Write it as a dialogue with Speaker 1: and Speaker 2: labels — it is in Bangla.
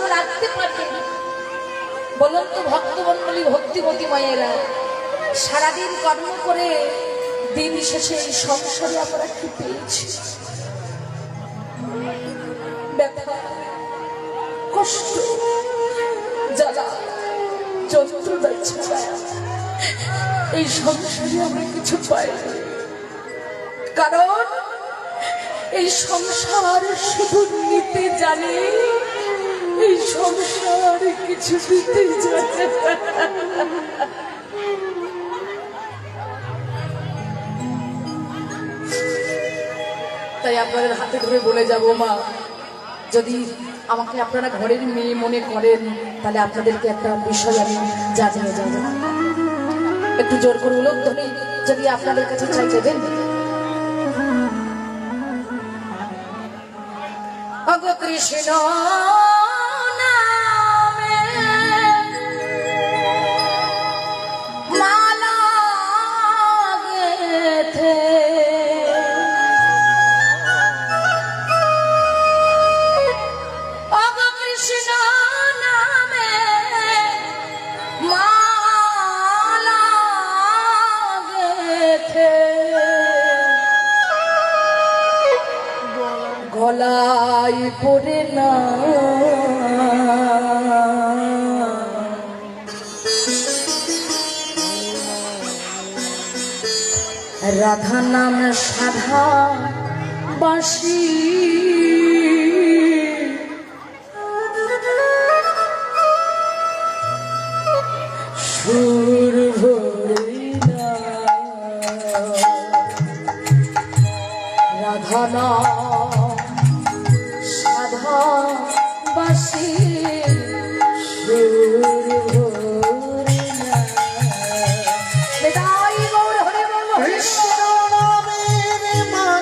Speaker 1: ভালো রাখতে পারবে বলুন তো ভক্তমন্ডলী ভক্তিমতী মায়েরা সারাদিন কর্ম করে দিন শেষে এই সংসারে আমরা কি পেয়েছি? ব্যথা কষ্ট, জ্বালা, যন্ত্রণা এই সংসারে আমরা কিছু পাই কারণ এই সংসার শুধু নিতে জানে কিছু দিতে জানে তাই আপনাদের হাতে ধরে বলে যাব, মা। যদি আমাকে আপনারা ঘরের মেয়ে মনে করেন, তাহলে আপনাদেরকে একটা বিষয় আমি যা জানিয়ে যাব। একটু জোর করে উলোক ধরে যদি আপনাদের কাছে চাই অগ কৃষ্ণ গলায় পড়ে না। রাধা নাম সাধা বাসি সুর ভরে না। রাধা নাম